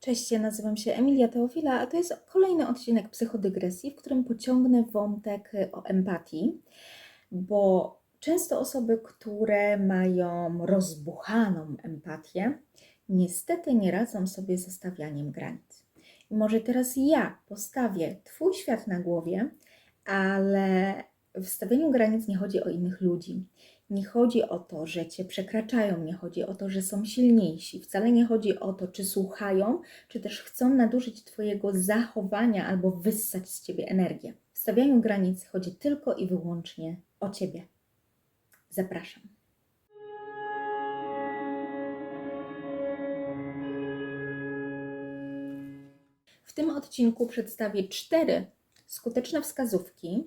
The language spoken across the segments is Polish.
Cześć, ja nazywam się Emilia Teofila, a to jest kolejny odcinek psychodygresji, w którym pociągnę wątek y, o empatii, bo często osoby, które mają rozbuchaną empatię, niestety nie radzą sobie ze stawianiem granic. I może teraz ja postawię Twój świat na głowie, ale w stawianiu granic nie chodzi o innych ludzi. Nie chodzi o to, że cię przekraczają, nie chodzi o to, że są silniejsi. Wcale nie chodzi o to, czy słuchają, czy też chcą nadużyć Twojego zachowania albo wyssać z Ciebie energię. W stawianiu granic chodzi tylko i wyłącznie o Ciebie. Zapraszam. W tym odcinku przedstawię cztery skuteczne wskazówki,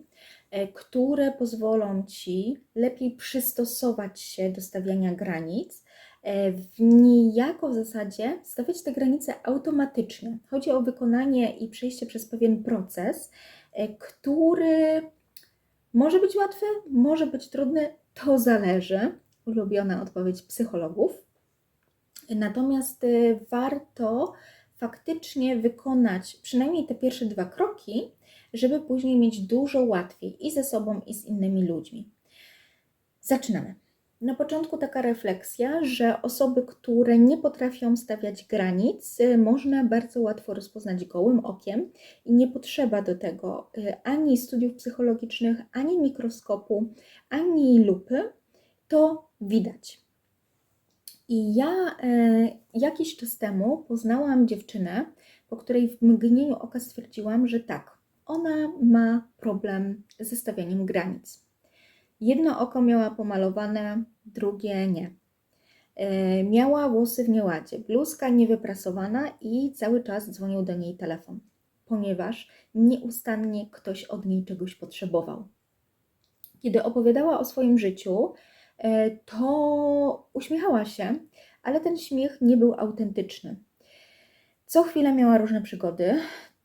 które pozwolą Ci lepiej przystosować się do stawiania granic, e, w niejako w zasadzie stawiać te granice automatycznie. Chodzi o wykonanie i przejście przez pewien proces, e, który może być łatwy, może być trudny, to zależy. Ulubiona odpowiedź psychologów. Natomiast warto faktycznie wykonać przynajmniej te pierwsze dwa kroki, żeby później mieć dużo łatwiej i ze sobą, i z innymi ludźmi. Zaczynamy. Na początku taka refleksja, że osoby, które nie potrafią stawiać granic, y, można bardzo łatwo rozpoznać gołym okiem i nie potrzeba do tego y, ani studiów psychologicznych, ani mikroskopu, ani lupy. To widać. I ja e, jakiś czas temu poznałam dziewczynę, po której w mgnieniu oka stwierdziłam, że tak, ona ma problem ze stawianiem granic. Jedno oko miała pomalowane, drugie nie. E, miała włosy w nieładzie, bluzka niewyprasowana i cały czas dzwonił do niej telefon, ponieważ nieustannie ktoś od niej czegoś potrzebował. Kiedy opowiadała o swoim życiu, e, to uśmiechała się, ale ten śmiech nie był autentyczny. Co chwilę miała różne przygody,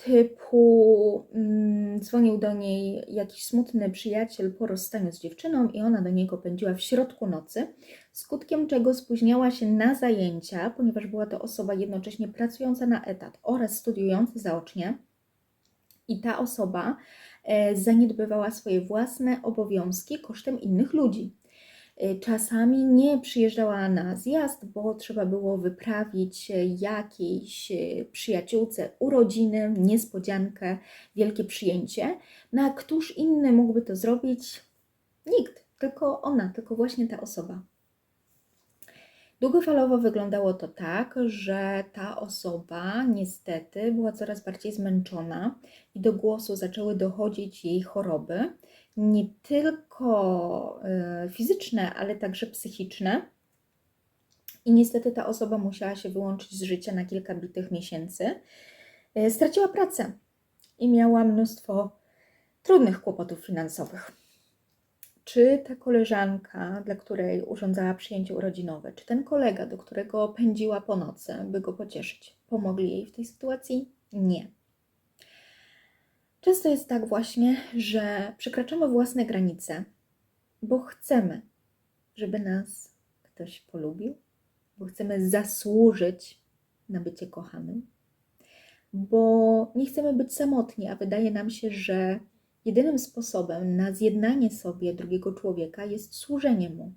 typu mm, dzwonił do niej jakiś smutny przyjaciel po rozstaniu z dziewczyną i ona do niego pędziła w środku nocy, skutkiem czego spóźniała się na zajęcia, ponieważ była to osoba jednocześnie pracująca na etat oraz studiująca zaocznie. I ta osoba e, zaniedbywała swoje własne obowiązki kosztem innych ludzi. Y, czasami nie przyjeżdżała na zjazd, bo trzeba było wyprawić jakiejś y, przyjaciółce urodziny, niespodziankę, wielkie przyjęcie. No a któż inny mógłby to zrobić? Nikt, tylko ona, tylko właśnie ta osoba. Długofalowo wyglądało to tak, że ta osoba niestety była coraz bardziej zmęczona i do głosu zaczęły dochodzić jej choroby nie tylko e, fizyczne, ale także psychiczne. I niestety ta osoba musiała się wyłączyć z życia na kilka bitych miesięcy. E, straciła pracę i miała mnóstwo trudnych kłopotów finansowych. Czy ta koleżanka, dla której urządzała przyjęcie urodzinowe, czy ten kolega, do którego pędziła po nocy, by go pocieszyć, pomogli jej w tej sytuacji? Nie. Często jest tak właśnie, że przekraczamy własne granice, bo chcemy, żeby nas ktoś polubił, bo chcemy zasłużyć na bycie kochanym, bo nie chcemy być samotni, a wydaje nam się, że jedynym sposobem na zjednanie sobie drugiego człowieka jest służenie mu.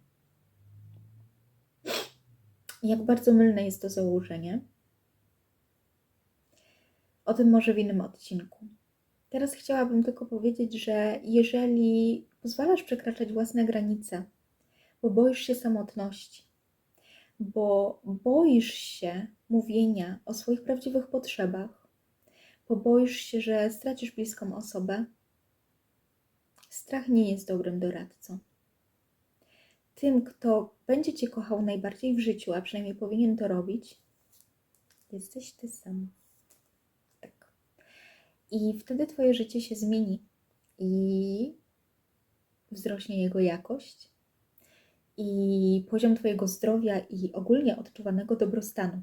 Jak bardzo mylne jest to założenie. O tym może w innym odcinku. Teraz chciałabym tylko powiedzieć, że jeżeli pozwalasz przekraczać własne granice, bo boisz się samotności, bo boisz się mówienia o swoich prawdziwych potrzebach, bo boisz się, że stracisz bliską osobę, strach nie jest dobrym doradcą. Tym, kto będzie Cię kochał najbardziej w życiu, a przynajmniej powinien to robić, jesteś Ty sam. I wtedy Twoje życie się zmieni i wzrośnie jego jakość i poziom Twojego zdrowia i ogólnie odczuwanego dobrostanu.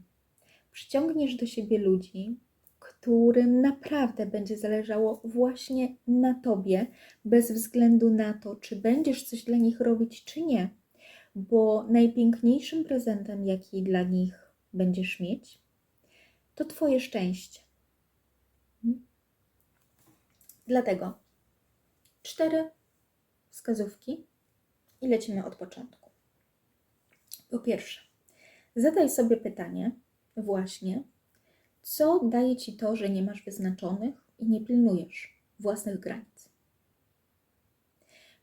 Przyciągniesz do siebie ludzi, którym naprawdę będzie zależało właśnie na Tobie, bez względu na to, czy będziesz coś dla nich robić, czy nie. Bo najpiękniejszym prezentem, jaki dla nich będziesz mieć, to Twoje szczęście. Dlatego cztery wskazówki i lecimy od początku. Po pierwsze, zadaj sobie pytanie, właśnie, co daje ci to, że nie masz wyznaczonych i nie pilnujesz własnych granic.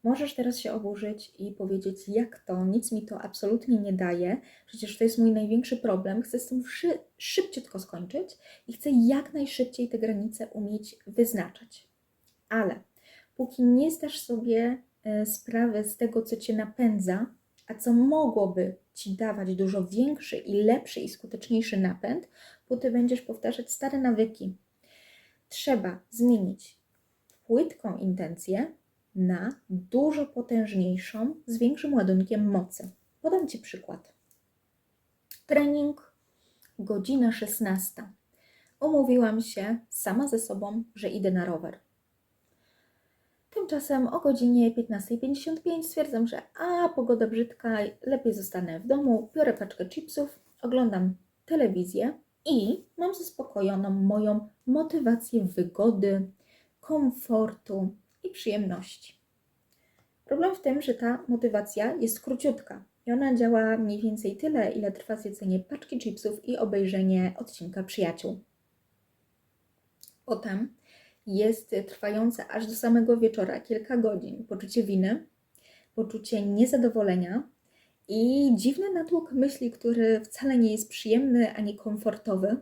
Możesz teraz się oburzyć i powiedzieć, jak to, nic mi to absolutnie nie daje, przecież to jest mój największy problem, chcę z tym szy- szybciutko skończyć i chcę jak najszybciej te granice umieć wyznaczać. Ale póki nie zdasz sobie e, sprawy z tego, co cię napędza, a co mogłoby ci dawać dużo większy i lepszy i skuteczniejszy napęd, bo ty będziesz powtarzać stare nawyki. Trzeba zmienić płytką intencję na dużo potężniejszą, z większym ładunkiem mocy. Podam Ci przykład. Trening, godzina 16. Umówiłam się sama ze sobą, że idę na rower. Tymczasem o godzinie 15.55 stwierdzam, że a pogoda brzydka, lepiej zostanę w domu, biorę paczkę chipsów, oglądam telewizję i mam zaspokojoną moją motywację wygody, komfortu i przyjemności. Problem w tym, że ta motywacja jest króciutka i ona działa mniej więcej tyle, ile trwa zjedzenie paczki chipsów i obejrzenie odcinka Przyjaciół. Potem jest trwające aż do samego wieczora kilka godzin poczucie winy, poczucie niezadowolenia i dziwny natłok myśli, który wcale nie jest przyjemny ani komfortowy,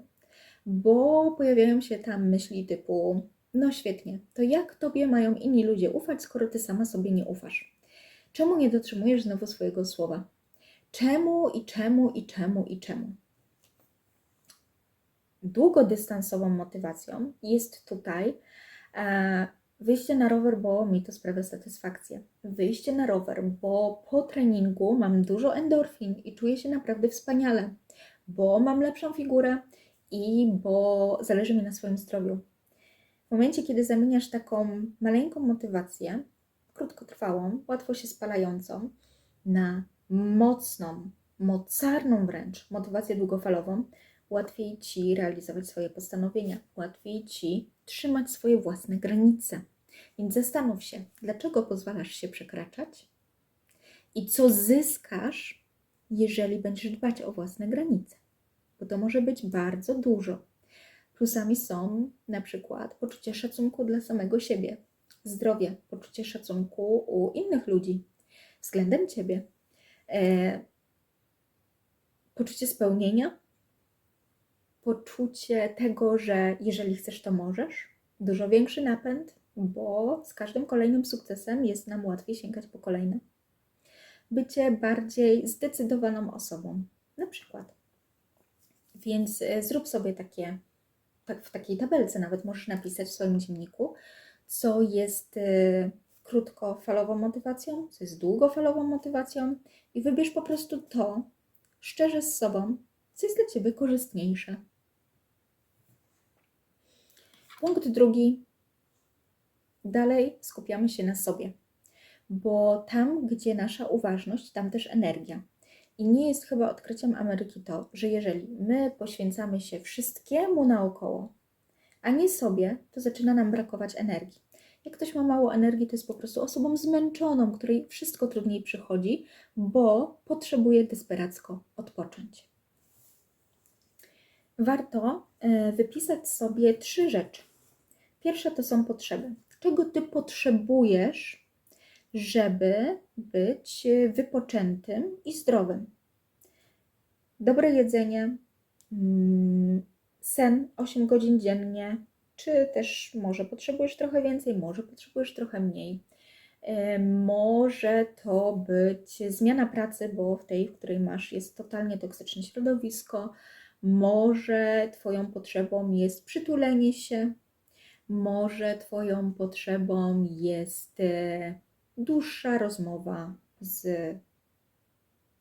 bo pojawiają się tam myśli typu: No świetnie, to jak tobie mają inni ludzie ufać, skoro ty sama sobie nie ufasz? Czemu nie dotrzymujesz znowu swojego słowa? Czemu i czemu i czemu i czemu? Długodystansową motywacją jest tutaj wyjście na rower, bo mi to sprawia satysfakcję. Wyjście na rower, bo po treningu mam dużo endorfin i czuję się naprawdę wspaniale, bo mam lepszą figurę i bo zależy mi na swoim zdrowiu. W momencie, kiedy zamieniasz taką maleńką motywację, krótkotrwałą, łatwo się spalającą, na mocną, mocarną wręcz motywację długofalową, łatwiej ci realizować swoje postanowienia, łatwiej ci trzymać swoje własne granice. Więc zastanów się, dlaczego pozwalasz się przekraczać i co zyskasz, jeżeli będziesz dbać o własne granice. Bo to może być bardzo dużo. Plusami są na przykład poczucie szacunku dla samego siebie, zdrowie, poczucie szacunku u innych ludzi względem ciebie, e, poczucie spełnienia, poczucie tego, że jeżeli chcesz, to możesz, dużo większy napęd, bo z każdym kolejnym sukcesem jest nam łatwiej sięgać po kolejne. Bycie bardziej zdecydowaną osobą, na przykład. Więc e, zrób sobie takie, tak w takiej tabelce nawet możesz napisać w swoim dzienniku, co jest y, krótkofalową motywacją, co jest długofalową motywacją i wybierz po prostu to szczerze z sobą, co jest dla Ciebie korzystniejsze. Punkt drugi. Dalej skupiamy się na sobie, bo tam, gdzie nasza uważność, tam też energia. I nie jest chyba odkryciem Ameryki to, że jeżeli my poświęcamy się wszystkiemu naokoło, a nie sobie, to zaczyna nam brakować energii. Jak ktoś ma mało energii, to jest po prostu osobą zmęczoną, której wszystko trudniej przychodzi, bo potrzebuje desperacko odpocząć. Warto e, wypisać sobie trzy rzeczy. Pierwsza to są potrzeby. Czego ty potrzebujesz, żeby być wypoczętym i zdrowym? Dobre jedzenie, mm, sen 8 godzin dziennie, czy też może potrzebujesz trochę więcej, może potrzebujesz trochę mniej. E, może to być zmiana pracy, bo w tej, w której masz, jest totalnie toksyczne środowisko. Może Twoją potrzebą jest przytulenie się, może Twoją potrzebą jest e, dłuższa rozmowa z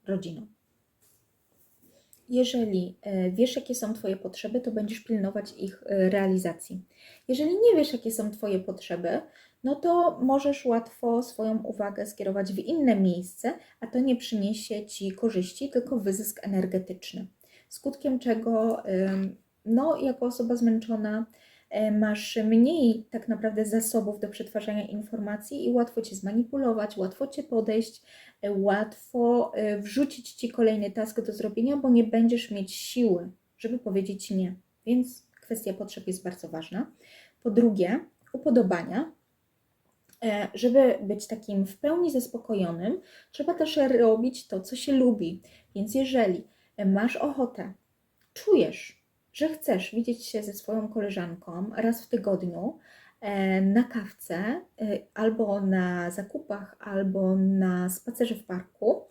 rodziną. Jeżeli e, wiesz, jakie są Twoje potrzeby, to będziesz pilnować ich e, realizacji. Jeżeli nie wiesz, jakie są Twoje potrzeby, no to możesz łatwo swoją uwagę skierować w inne miejsce, a to nie przyniesie Ci korzyści, tylko wyzysk energetyczny. Skutkiem czego no, jako osoba zmęczona masz mniej tak naprawdę zasobów do przetwarzania informacji i łatwo cię zmanipulować, łatwo cię podejść, e, łatwo e, wrzucić ci kolejny task do zrobienia, bo nie będziesz mieć siły, żeby powiedzieć nie. Więc kwestia potrzeb jest bardzo ważna. Po drugie, upodobania. E, Żeby być takim w pełni zaspokojonym, trzeba też robić to, co się lubi. Więc jeżeli masz ochotę, czujesz, że chcesz widzieć się ze swoją koleżanką raz w tygodniu e, na kawce, e, albo na zakupach, albo na spacerze w parku,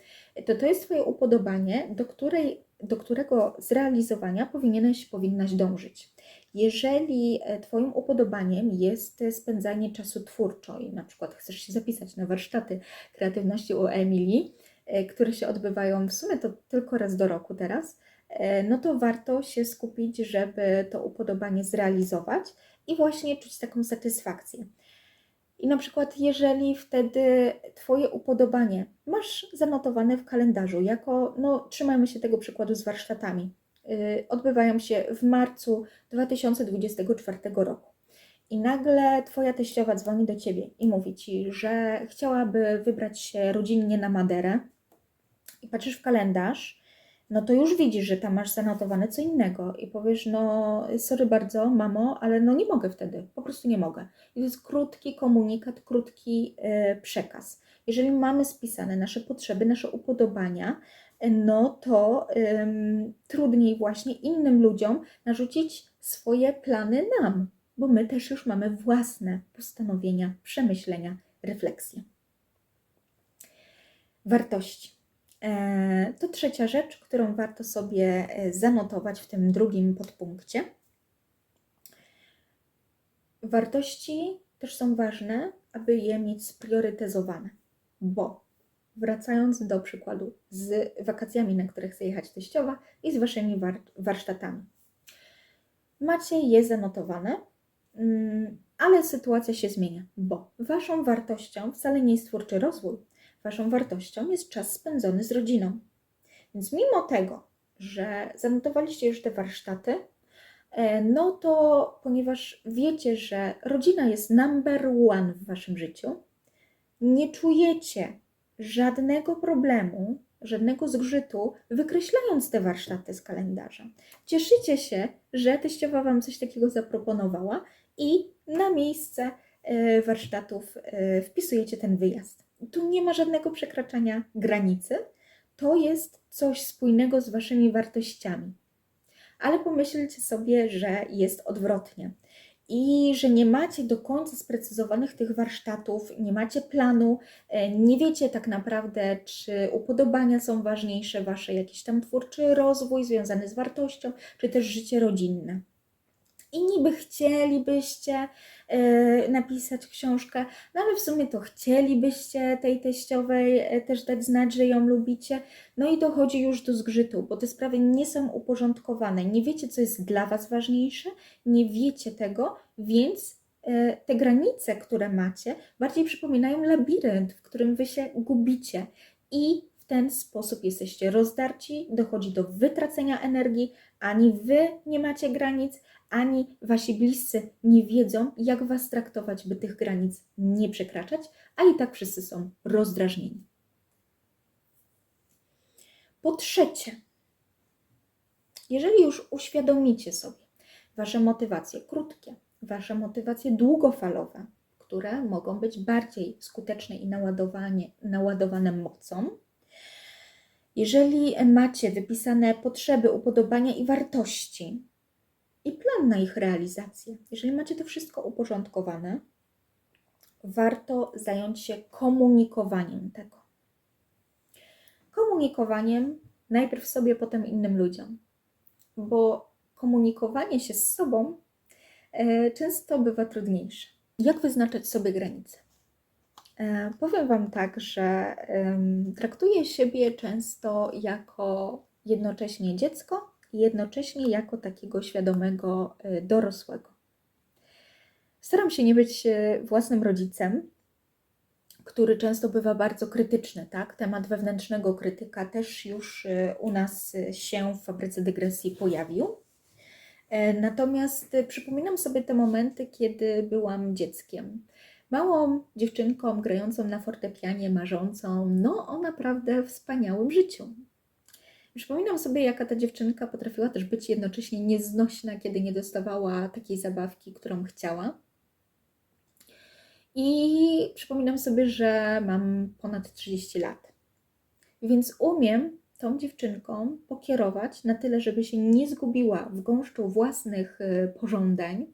to to jest Twoje upodobanie, do, której, do którego zrealizowania powinieneś, powinnaś dążyć. Jeżeli e, Twoim upodobaniem jest spędzanie czasu twórczo i na przykład chcesz się zapisać na warsztaty kreatywności u Emilii, które się odbywają w sumie to tylko raz do roku teraz, no to warto się skupić, żeby to upodobanie zrealizować i właśnie czuć taką satysfakcję. I na przykład, jeżeli wtedy Twoje upodobanie masz zanotowane w kalendarzu, jako, no, trzymajmy się tego przykładu z warsztatami, yy, odbywają się w marcu 2024 roku. I nagle Twoja teściowa dzwoni do Ciebie i mówi Ci, że chciałaby wybrać się rodzinnie na Maderę i patrzysz w kalendarz, no to już widzisz, że tam masz zanotowane co innego i powiesz, no sorry bardzo, mamo, ale no nie mogę wtedy, po prostu nie mogę. I to jest krótki komunikat, krótki e, przekaz. Jeżeli mamy spisane nasze potrzeby, nasze upodobania, no to trudniej właśnie innym ludziom narzucić swoje plany nam, bo my też już mamy własne postanowienia, przemyślenia, refleksje. Wartości. E, To trzecia rzecz, którą warto sobie e, zanotować w tym drugim podpunkcie. Wartości też są ważne, aby je mieć spriorytezowane, bo wracając do przykładu z wakacjami, na które chce jechać teściowa i z waszymi war- warsztatami. Macie je zanotowane, mm, ale sytuacja się zmienia, bo waszą wartością wcale nie jest twórczy rozwój, Waszą wartością jest czas spędzony z rodziną. Więc mimo tego, że zanotowaliście już te warsztaty, e, no to ponieważ wiecie, że rodzina jest number one w Waszym życiu, nie czujecie żadnego problemu, żadnego zgrzytu, wykreślając te warsztaty z kalendarza. Cieszycie się, że teściowa Wam coś takiego zaproponowała i na miejsce e, warsztatów e, wpisujecie ten wyjazd tu nie ma żadnego przekraczania granicy. To jest coś spójnego z waszymi wartościami. Ale pomyślcie sobie, że jest odwrotnie i że nie macie do końca sprecyzowanych tych warsztatów, nie macie planu, e, nie wiecie tak naprawdę, czy upodobania są ważniejsze, wasze jakiś tam twórczy rozwój związany z wartością, czy też życie rodzinne. I niby chcielibyście napisać książkę, no ale w sumie to chcielibyście tej teściowej e, też dać znać, że ją lubicie. No i dochodzi już do zgrzytu, bo te sprawy nie są uporządkowane. Nie wiecie, co jest dla Was ważniejsze, nie wiecie tego, więc e, te granice, które macie, bardziej przypominają labirynt, w którym Wy się gubicie. I w ten sposób jesteście rozdarci, dochodzi do wytracenia energii, ani Wy nie macie granic, ani wasi bliscy nie wiedzą, jak was traktować, by tych granic nie przekraczać, a i tak wszyscy są rozdrażnieni. Po trzecie, jeżeli już uświadomicie sobie wasze motywacje krótkie, wasze motywacje długofalowe, które mogą być bardziej skuteczne i naładowane mocą, jeżeli macie wypisane potrzeby, upodobania i wartości, i plan na ich realizację. Jeżeli macie to wszystko uporządkowane, warto zająć się komunikowaniem tego. Komunikowaniem najpierw sobie, potem innym ludziom, bo komunikowanie się z sobą e, często bywa trudniejsze. Jak wyznaczać sobie granice? E, powiem Wam tak, że e, traktuję siebie często jako jednocześnie dziecko jednocześnie jako takiego świadomego e, dorosłego. Staram się nie być e, własnym rodzicem, który często bywa bardzo krytyczny, tak? Temat wewnętrznego krytyka też już e, u nas się w fabryce dygresji pojawił. Natomiast przypominam sobie te momenty, kiedy byłam dzieckiem. Małą dziewczynką grającą na fortepianie, marzącą no, o naprawdę wspaniałym życiu. Przypominam sobie, jaka ta dziewczynka potrafiła też być jednocześnie nieznośna, kiedy nie dostawała takiej zabawki, którą chciała. I przypominam sobie, że mam ponad 30 lat. Więc umiem tą dziewczynką pokierować na tyle, żeby się nie zgubiła w gąszczu własnych e, pożądań,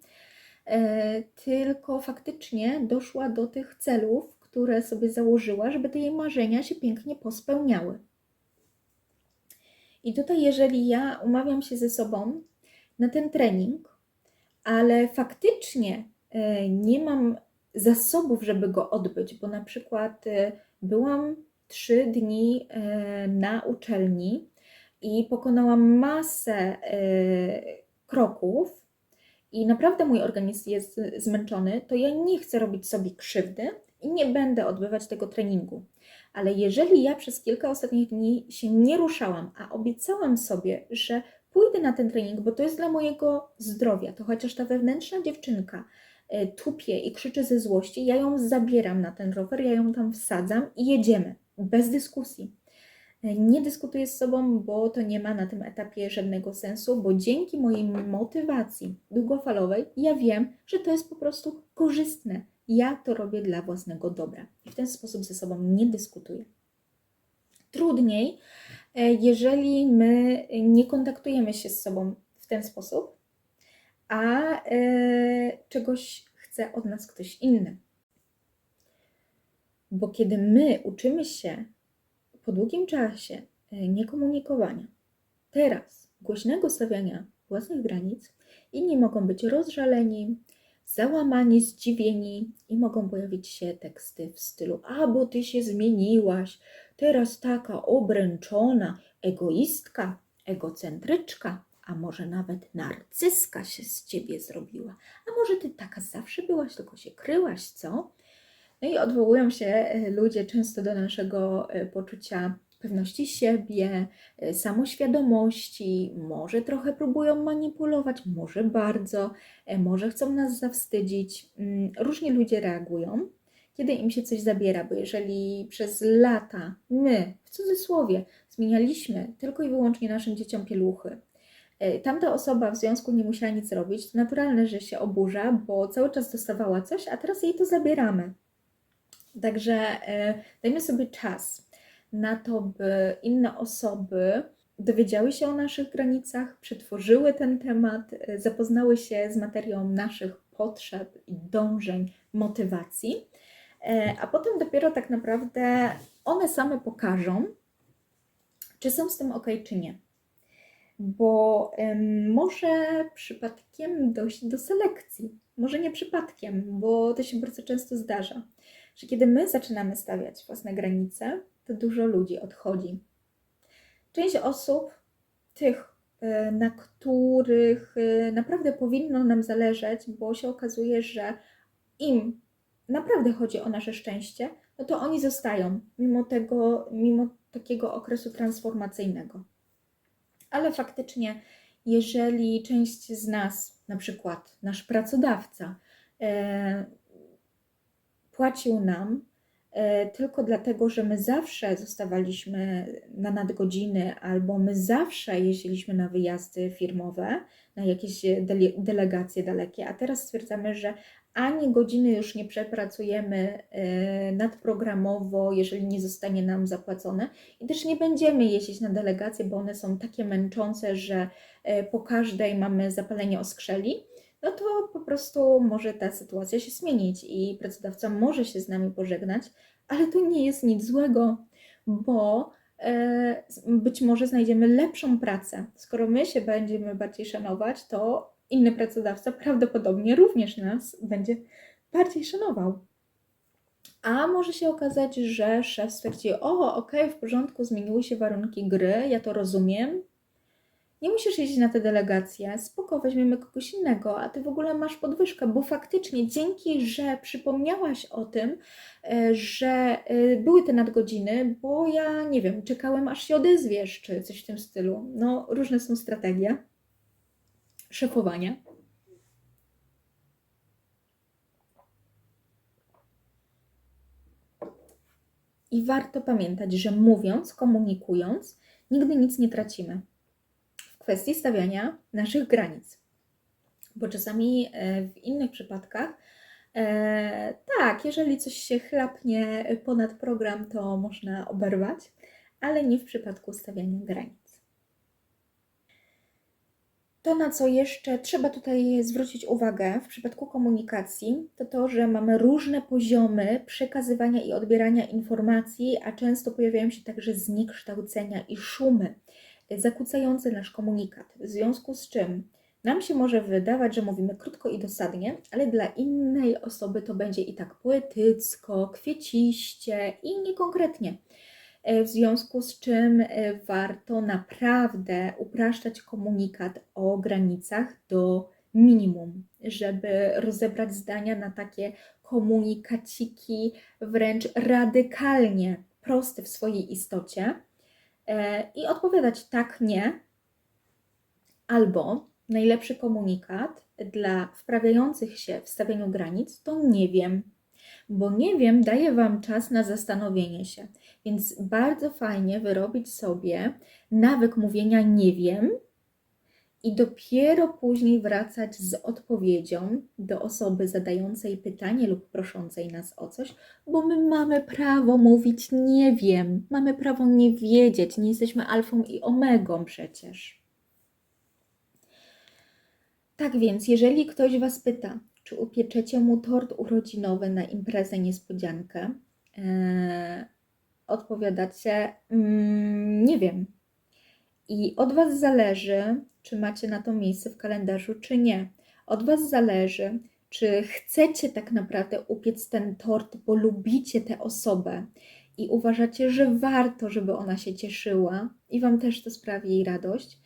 e, tylko faktycznie doszła do tych celów, które sobie założyła, żeby te jej marzenia się pięknie pospełniały. I tutaj, jeżeli ja umawiam się ze sobą na ten trening, ale faktycznie e, nie mam zasobów, żeby go odbyć, bo na przykład e, byłam trzy dni e, na uczelni i pokonałam masę kroków, i naprawdę mój organizm jest zmęczony, to ja nie chcę robić sobie krzywdy i nie będę odbywać tego treningu. Ale jeżeli ja przez kilka ostatnich dni się nie ruszałam, a obiecałam sobie, że pójdę na ten trening, bo to jest dla mojego zdrowia, to chociaż ta wewnętrzna dziewczynka e, tupie i krzyczy ze złości, ja ją zabieram na ten rower, ja ją tam wsadzam i jedziemy, bez dyskusji. E, Nie dyskutuję z sobą, bo to nie ma na tym etapie żadnego sensu, bo dzięki mojej motywacji długofalowej ja wiem, że to jest po prostu korzystne. Ja to robię dla własnego dobra i w ten sposób ze sobą nie dyskutuję. Trudniej, e, jeżeli my nie kontaktujemy się z sobą w ten sposób, a e, czegoś chce od nas ktoś inny. Bo kiedy my uczymy się po długim czasie e, niekomunikowania, teraz głośnego stawiania własnych granic, inni mogą być rozżaleni, załamani, zdziwieni i mogą pojawić się teksty w stylu: A bo ty się zmieniłaś, teraz taka obręczona, egoistka, egocentryczka, a może nawet narcyska się z ciebie zrobiła. A może ty taka zawsze byłaś, tylko się kryłaś, co? No i odwołują się e, ludzie często do naszego e, poczucia pewności siebie, e, samoświadomości, może trochę próbują manipulować, może bardzo, może chcą nas zawstydzić. Mm, Różnie ludzie reagują, kiedy im się coś zabiera, bo jeżeli przez lata my, w cudzysłowie, zmienialiśmy tylko i wyłącznie naszym dzieciom pieluchy, tamta osoba w związku nie musiała nic robić, to naturalne, że się oburza, bo cały czas dostawała coś, a teraz jej to zabieramy. Także dajmy sobie czas na to, by inne osoby dowiedziały się o naszych granicach, przetworzyły ten temat, e, zapoznały się z materią naszych potrzeb i dążeń, motywacji, e, a potem dopiero tak naprawdę one same pokażą, czy są z tym ok, czy nie. Bo może przypadkiem dojść do selekcji. Może nie przypadkiem, bo to się bardzo często zdarza że kiedy my zaczynamy stawiać własne granice, to dużo ludzi odchodzi. Część osób, tych, e, na których e, naprawdę powinno nam zależeć, bo się okazuje, że im naprawdę chodzi o nasze szczęście, no to oni zostają, mimo tego, mimo takiego okresu transformacyjnego. Ale faktycznie, jeżeli część z nas, na przykład nasz pracodawca, e, płacił nam tylko dlatego, że my zawsze zostawaliśmy na nadgodziny, albo my zawsze jeździliśmy na wyjazdy firmowe, na jakieś dele delegacje dalekie, a teraz stwierdzamy, że ani godziny już nie przepracujemy e, nadprogramowo, jeżeli nie zostanie nam zapłacone, i też nie będziemy jeździć na delegacje, bo one są takie męczące, że e, po każdej mamy zapalenie oskrzeli no to po prostu może ta sytuacja się zmienić i pracodawca może się z nami pożegnać, ale to nie jest nic złego, bo e, być może znajdziemy lepszą pracę. Skoro my się będziemy bardziej szanować, to inny pracodawca prawdopodobnie również nas będzie bardziej szanował. A może się okazać, że szef stwierdzi: O, okej, okay, w porządku, zmieniły się warunki gry, ja to rozumiem, nie musisz jeździć na te delegacje, spoko, weźmiemy kogoś innego, a ty w ogóle masz podwyżkę, bo faktycznie dzięki, że przypomniałaś o tym, e, że e, były te nadgodziny, bo ja nie wiem, czekałem aż się odezwiesz, czy coś w tym stylu. No, różne są strategie. szefowania. I warto pamiętać, że mówiąc, komunikując, nigdy nic nie tracimy kwestii stawiania naszych granic. Bo czasami e, w innych przypadkach, e, tak, jeżeli coś się chlapnie ponad program, to można oberwać, ale nie w przypadku stawiania granic. To, na co jeszcze trzeba tutaj zwrócić uwagę w przypadku komunikacji, to to, że mamy różne poziomy przekazywania i odbierania informacji, a często pojawiają się także zniekształcenia i szumy zakłócające nasz komunikat. W związku z czym nam się może wydawać, że mówimy krótko i dosadnie, ale dla innej osoby to będzie i tak poetycko, kwieciście i niekonkretnie. E, w związku z czym e, warto naprawdę upraszczać komunikat o granicach do minimum, żeby rozebrać zdania na takie komunikaciki wręcz radykalnie proste w swojej istocie i odpowiadać tak, nie, albo najlepszy komunikat dla wprawiających się w stawianiu granic to nie wiem, bo nie wiem daje Wam czas na zastanowienie się. Więc bardzo fajnie wyrobić sobie nawyk mówienia nie wiem i dopiero później wracać z odpowiedzią do osoby zadającej pytanie lub proszącej nas o coś, bo my mamy prawo mówić nie wiem, mamy prawo nie wiedzieć, nie jesteśmy alfą i omegą przecież. Tak więc, jeżeli ktoś Was pyta, czy upieczecie mu tort urodzinowy na imprezę niespodziankę, ee, odpowiadacie, mm, nie wiem. I od Was zależy, czy macie na to miejsce w kalendarzu, czy nie. Od Was zależy, czy chcecie tak naprawdę upiec ten tort, bo lubicie tę osobę i uważacie, że warto, żeby ona się cieszyła i Wam też to sprawi jej radość,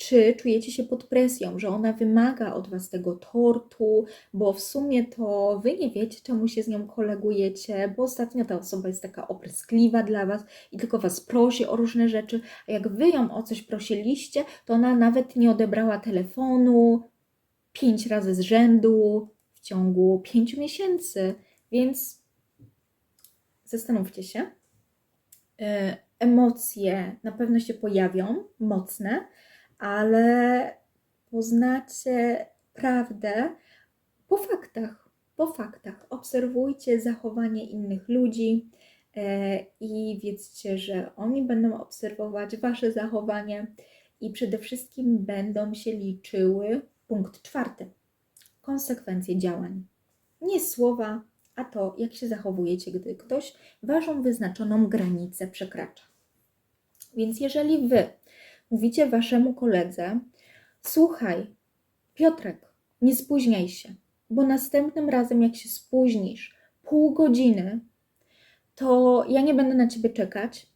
czy czujecie się pod presją, że ona wymaga od Was tego tortu, bo w sumie to Wy nie wiecie, czemu się z nią kolegujecie, bo ostatnio ta osoba jest taka opryskliwa dla Was i tylko Was prosi o różne rzeczy, a jak Wy ją o coś prosiliście, to ona nawet nie odebrała telefonu pięć razy z rzędu w ciągu pięciu miesięcy, więc zastanówcie się. E, emocje na pewno się pojawią, mocne, ale poznacie prawdę po faktach. Po faktach. Obserwujcie zachowanie innych ludzi e, i wiedzcie, że oni będą obserwować Wasze zachowanie i przede wszystkim będą się liczyły punkt czwarty konsekwencje działań. Nie słowa, a to, jak się zachowujecie, gdy ktoś Waszą wyznaczoną granicę przekracza. Więc jeżeli Wy mówicie waszemu koledze: Słuchaj, Piotrek, nie spóźniaj się, bo następnym razem, jak się spóźnisz pół godziny, to ja nie będę na ciebie czekać.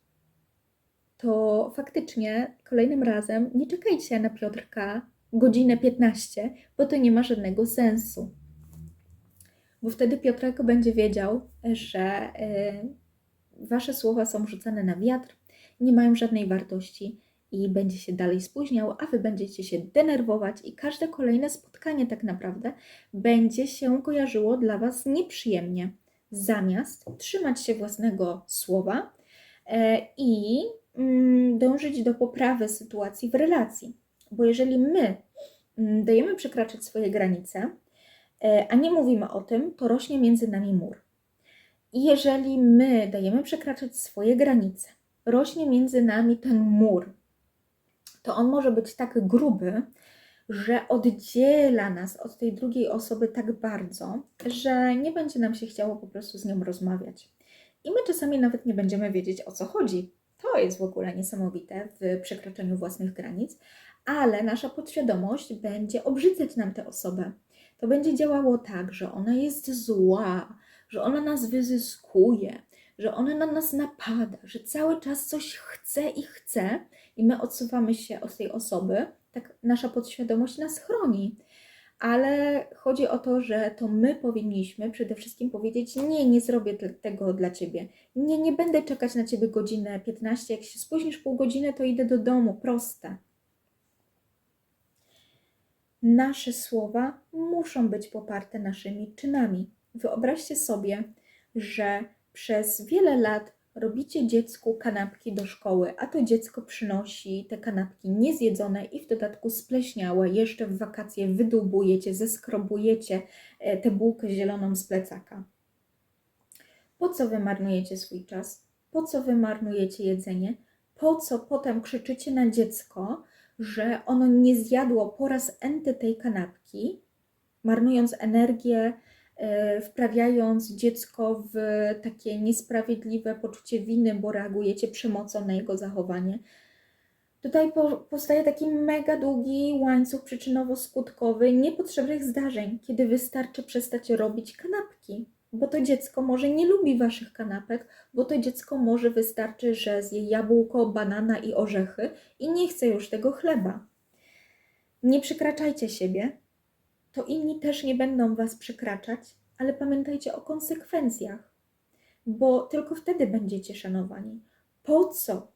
To faktycznie kolejnym razem nie czekajcie na Piotrka godzinę 15, bo to nie ma żadnego sensu. Bo wtedy Piotrek będzie wiedział, że y, wasze słowa są rzucane na wiatr, nie mają żadnej wartości i będzie się dalej spóźniał, a wy będziecie się denerwować i każde kolejne spotkanie tak naprawdę będzie się kojarzyło dla was nieprzyjemnie. Zamiast trzymać się własnego słowa e, i mm, dążyć do poprawy sytuacji w relacji. Bo jeżeli my mm, dajemy przekraczać swoje granice, e, a nie mówimy o tym, to rośnie między nami mur. I jeżeli my dajemy przekraczać swoje granice, rośnie między nami ten mur, to on może być tak gruby, że oddziela nas od tej drugiej osoby tak bardzo, że nie będzie nam się chciało po prostu z nią rozmawiać. I my czasami nawet nie będziemy wiedzieć o co chodzi. To jest w ogóle niesamowite w przekraczaniu własnych granic, ale nasza podświadomość będzie obrzydzać nam tę osobę. To będzie działało tak, że ona jest zła, że ona nas wyzyskuje, że ona na nas napada, że cały czas coś chce i chce, i my odsuwamy się od tej osoby, tak nasza podświadomość nas chroni. Ale chodzi o to, że to my powinniśmy przede wszystkim powiedzieć: Nie, nie zrobię tego dla ciebie. Nie, nie będę czekać na ciebie godzinę 15. Jak się spóźnisz pół godziny, to idę do domu. Proste. nasze słowa muszą być poparte naszymi czynami. Wyobraźcie sobie, że przez wiele lat robicie dziecku kanapki do szkoły, a to dziecko przynosi te kanapki niezjedzone i w dodatku spleśniałe. Jeszcze w wakacje wydłubujecie, zeskrobujecie e, tę bułkę zieloną z plecaka. Po co wy marnujecie swój czas? Po co wy marnujecie jedzenie? Po co potem krzyczycie na dziecko, że ono nie zjadło po raz enty tej kanapki, marnując energię, wprawiając dziecko w takie niesprawiedliwe poczucie winy, bo reagujecie przemocą na jego zachowanie. Tutaj po, powstaje taki mega długi łańcuch przyczynowo-skutkowy niepotrzebnych zdarzeń, kiedy wystarczy przestać robić kanapki, bo to dziecko może nie lubi waszych kanapek, bo to dziecko może wystarczy, że zje jabłko, banana i orzechy i nie chce już tego chleba. Nie przekraczajcie siebie, to inni też nie będą was przekraczać, ale pamiętajcie o konsekwencjach, bo tylko wtedy będziecie szanowani. Po co?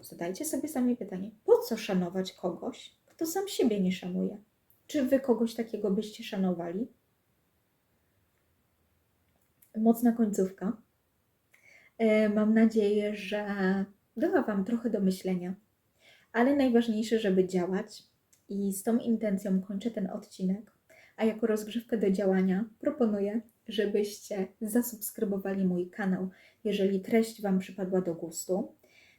Zadajcie sobie sami pytanie, po co szanować kogoś, kto sam siebie nie szanuje? Czy wy kogoś takiego byście szanowali? Mocna końcówka. E, Mam nadzieję, że dała Wam trochę do myślenia, ale najważniejsze, żeby działać i z tą intencją kończę ten odcinek. A jako rozgrzewkę do działania proponuję, żebyście zasubskrybowali mój kanał, jeżeli treść Wam przypadła do gustu.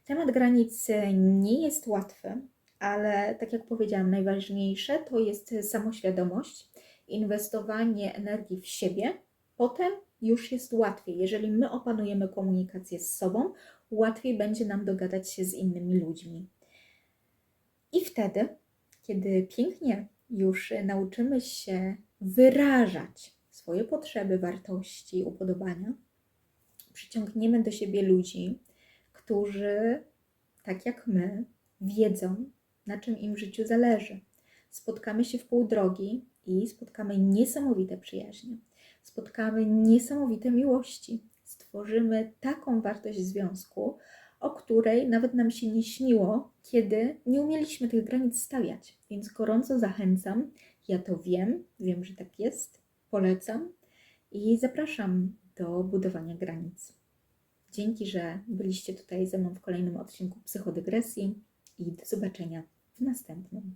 Temat granicy nie jest łatwy, ale tak jak powiedziałam, najważniejsze to jest samoświadomość, inwestowanie energii w siebie. Potem już jest łatwiej. Jeżeli my opanujemy komunikację z sobą, łatwiej będzie nam dogadać się z innymi ludźmi. I wtedy, kiedy pięknie już nauczymy się wyrażać swoje potrzeby, wartości, upodobania, przyciągniemy do siebie ludzi, którzy, tak jak my, wiedzą, na czym im w życiu zależy. Spotkamy się w pół drogi i spotkamy niesamowite przyjaźnie, spotkamy niesamowite miłości. Stworzymy taką wartość związku, o której nawet nam się nie śniło, kiedy nie umieliśmy tych granic stawiać. Więc gorąco zachęcam. Ja to wiem, wiem, że tak jest, polecam i zapraszam do budowania granic. Dzięki, że byliście tutaj ze mną w kolejnym odcinku Psychodygresji i do zobaczenia w następnym.